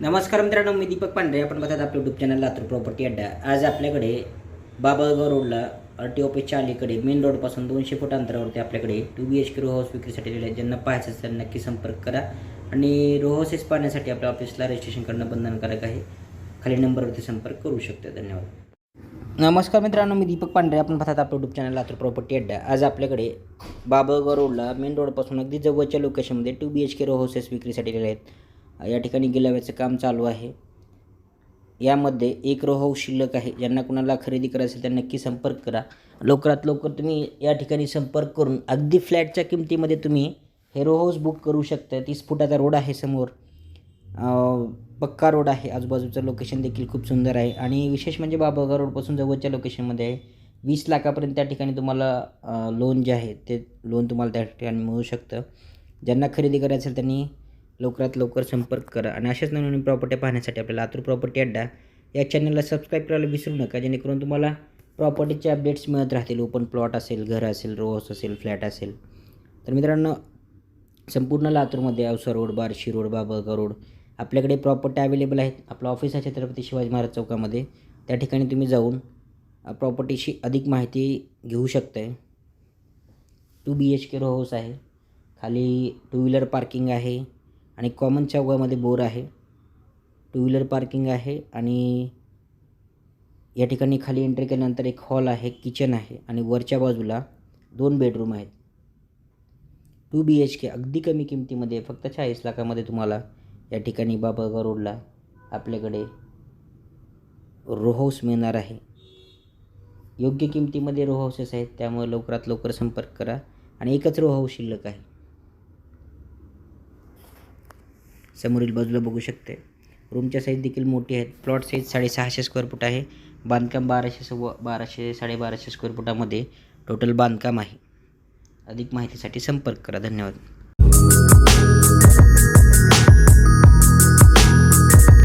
नमस्कार मित्रांनो मी दीपक पांढरे. आपण बघतात आपल्या युट्यूब चॅनल लातूर प्रॉपर्टी अड्डा. आज आपल्याकडे बाबळगाव रोडला आर टी ऑफिसच्या अलीकडे मेन रोडपासून दोनशे फूट अंतरावरती आपल्याकडे two B H K row house विक्रीसाठी दिले आहेत. ज्यांना पाहायचं असेल नक्की संपर्क करा. आणि रो हाऊसेस पाहण्यासाठी आपल्या ऑफिसला रजिस्ट्रेशन करणं बंधनकारक आहे. खाली नंबरवरती संपर्क करू शकता. धन्यवाद. नमस्कार मित्रांनो मी दीपक पांढरे. आपण पाहतात आपल्या युट्यूब चॅनल लातूर प्रॉपर्टी अड्डा. आज आपल्याकडे बाबळगाव रोडला मेन रोडपासून अगदी जवळच्या लोकेशनमध्ये two B H K row houses विक्रीसाठी दिले आहेत. या ठिकाणी गिलाव्याचं काम चालू आहे. यामध्ये एक रो शिल्लक आहे. ज्यांना कुणाला खरेदी करायचं असेल त्यांना नक्की संपर्क करा. लवकरात लवकर तुम्ही या ठिकाणी संपर्क करून अगदी फ्लॅटच्या किमतीमध्ये तुम्ही हे रो हाऊस बुक करू शकता तीस फुटाचा रोड आहे समोर. पक्का रोड आहे. आजूबाजूचं लोकेशन देखील खूप सुंदर आहे. आणि विशेष म्हणजे बाबागा रोडपासून जवळच्या लोकेशनमध्ये आहे. वीस लाखापर्यंत त्या ठिकाणी तुम्हाला लोन जे आहे ते लोन तुम्हाला त्या ठिकाणी मिळू शकतं. ज्यांना खरेदी करायचं असेल त्यांनी लवकरात लवकर संपर्क करा आणि अशाच नवीन प्रॉपर्ट्या पाहण्यासाठी आपल्याला लातूर प्रॉपर्टी अड्डा या चॅनलला सबस्क्राईब करायला विसरू नका जेणेकरून तुम्हाला प्रॉपर्टीचे अपडेट्स मिळत राहतील. ओपन प्लॉट असेल घर असेल रो हाऊस असेल फ्लॅट असेल. तर मित्रांनो संपूर्ण लातूरमध्ये Ausa road Barshi road Babalgaon road आपल्याकडे प्रॉपर्टी अवेलेबल आहेत. आपलं ऑफिस आहे छत्रपती शिवाजी महाराज चौकामध्ये. त्या ठिकाणी तुम्ही जाऊन प्रॉपर्टीशी अधिक माहिती घेऊ शकताय. Two B H K row house आहे. खाली टू व्हीलर पार्किंग आहे. आणि कॉमन चौकामध्ये बोर आहे. टू व्हीलर पार्किंग आहे आणि या ठिकाणी खाली एंट्री केल्यानंतर एक हॉल आहे किचन आहे आणि वरच्या बाजूला दोन बेडरूम आहेत. टू बी एच के अगदी कमी किमतीमध्ये फक्त चाळीस लाखामध्ये तुम्हाला या ठिकाणी बाबागाव रोडला आपल्याकडे रो हाऊस मिळणार आहे. योग्य किमतीमध्ये रो हाऊसेस आहेत त्यामुळे लवकरात लवकर संपर्क करा आणि एकच रो हाऊस शिल्लक आहे. समोरील बाजूला बघू शकते. रूमच्या साईज देखील मोठी आहेत. प्लॉट साईज साडेसहाशे स्क्वेअर फूट आहे. बांधकाम बाराशे सव्वा बाराशे साडेबाराशे स्क्वेअर फुटामध्ये टोटल बांधकाम आहे. अधिक माहितीसाठी संपर्क करा. धन्यवाद.